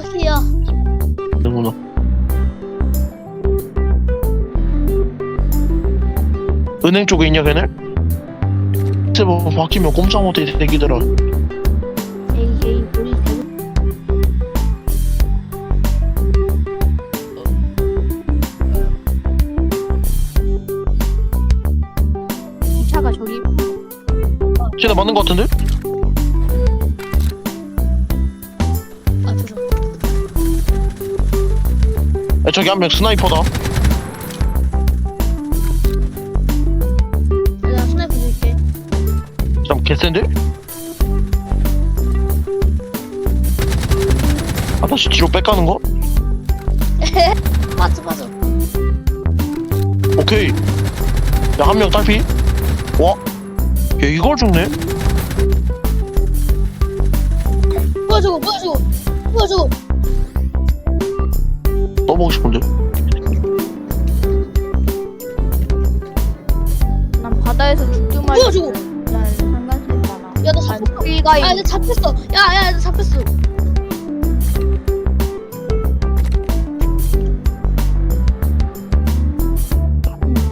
바퀴야. 되구나. 은행 쪽에 있냐 걔네? 세번 바뀌면 꼼짝 못해 새끼들아. 에이 에이 우리 대구. 이 차가 저기 쟤네 맞는 거 같은데? 야, 저기 한 명 스나이퍼다. 내가 스나이퍼 줄게. 참 개센데? 아 다시 뒤로 빽가는 거? 맞아 맞아. 오케이. 야 한 명 딸피. 와. 야 이걸 죽네? 저거 뭐야 저거. 떠보고 싶은데. 난 바다에서 죽지 말고 뭐야 저거. 난 많아. 야나 난 잡혔어. 아, 나 잡혔어. 야, 야, 나 잡혔어.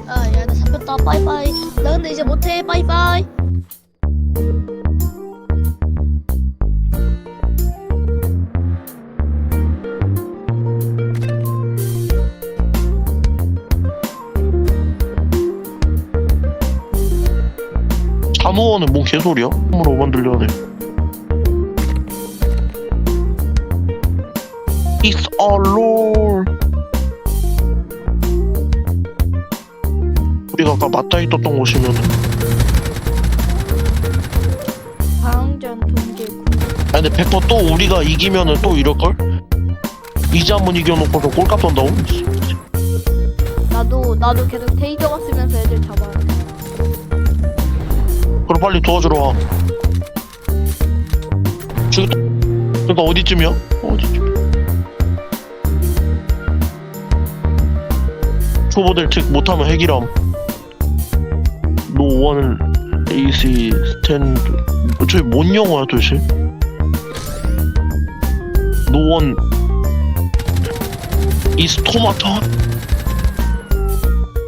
아, 야, 나 잡혔다. 빠이빠이. 나 근데 이제 못해. 빠이빠이. 잠우원은 뭔 개소리야? 으로 만들려야 돼. It's a lore. 우리가 아까 맞다 있었던 방전 동계 아 근데 100%또 우리가 이기면은 또 이럴걸? 이제 한 번 이겨놓고서 꼴값 선다고? 나도 나도 계속 테이저가 쓰면서 애들. 그럼 빨리 도와주러 와. 지금 그러니까 어디쯤이야? 어디쯤 초보들 특 못하면 핵이람. 노원 레이시 스탠드. 저기 뭔 영어야 도대체? 노원. 이스 토마토?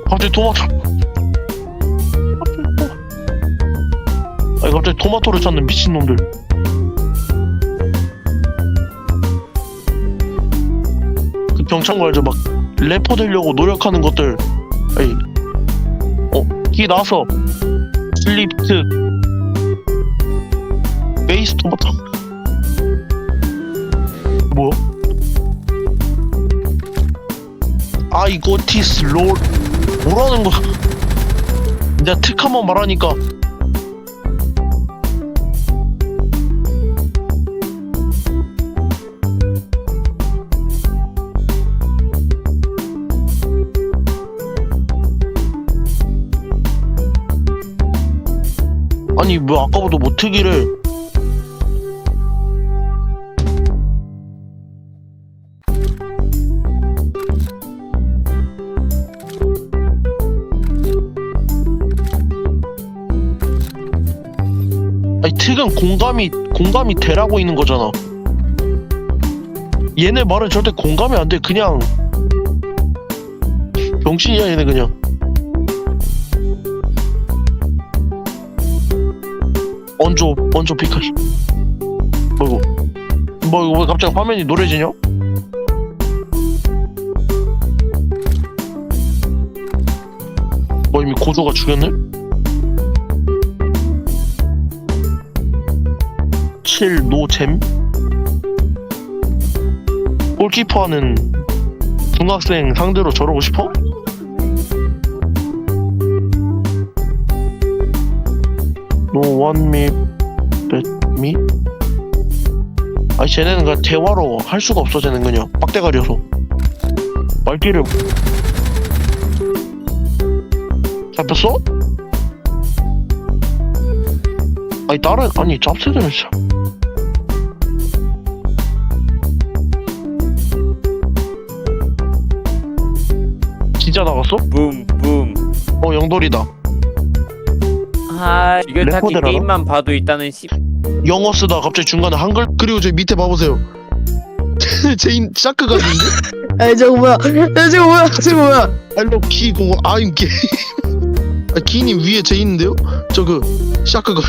갑자기 토마토 아니 갑자기 토마토를 찾는 미친놈들. 그 병창고 알죠 막 래퍼 되려고 노력하는 것들. 아니 어기 나왔어 슬립트 베이스 토마토. 뭐야? 아이고 티스 롤. 뭐라는 거야? 내가 특 한번 말하니까 아니 뭐 아까부터 뭐 특이래? 아니 특은 공감이 공감이 되라고 있는 거잖아. 얘네 말은 절대 공감이 안 돼. 그냥 병신이야 얘네 그냥 언조 언조 피카시 뭐이고 뭐 이거 왜 갑자기 화면이 노래지냐? 뭐 이미 고조가 죽였네? 7 노잼 골키퍼하는 중학생 상대로 저러고 싶어? No one me but me? 아니 쟤네는 그냥 대화로 할 수가 없어 쟤는 그냥 빡대가리여서 말귀를 잡혔어? 아니 다른 아니 짭새들은 진짜 진짜 나갔어? 붐 붐 어 영돌이다 아 타기 레코드를 알아? 게임만 봐도 있다는 씨. 영어 쓰다 갑자기 중간에 한글 그리고 저기 밑에 봐보세요. 제인 샤크 같은데? 야 저거 뭐야? 야 저거 뭐야? 저거 뭐야? 알로 키 공원 아임 게 아, 기님 위에 제 있는데요? 저그 샤크가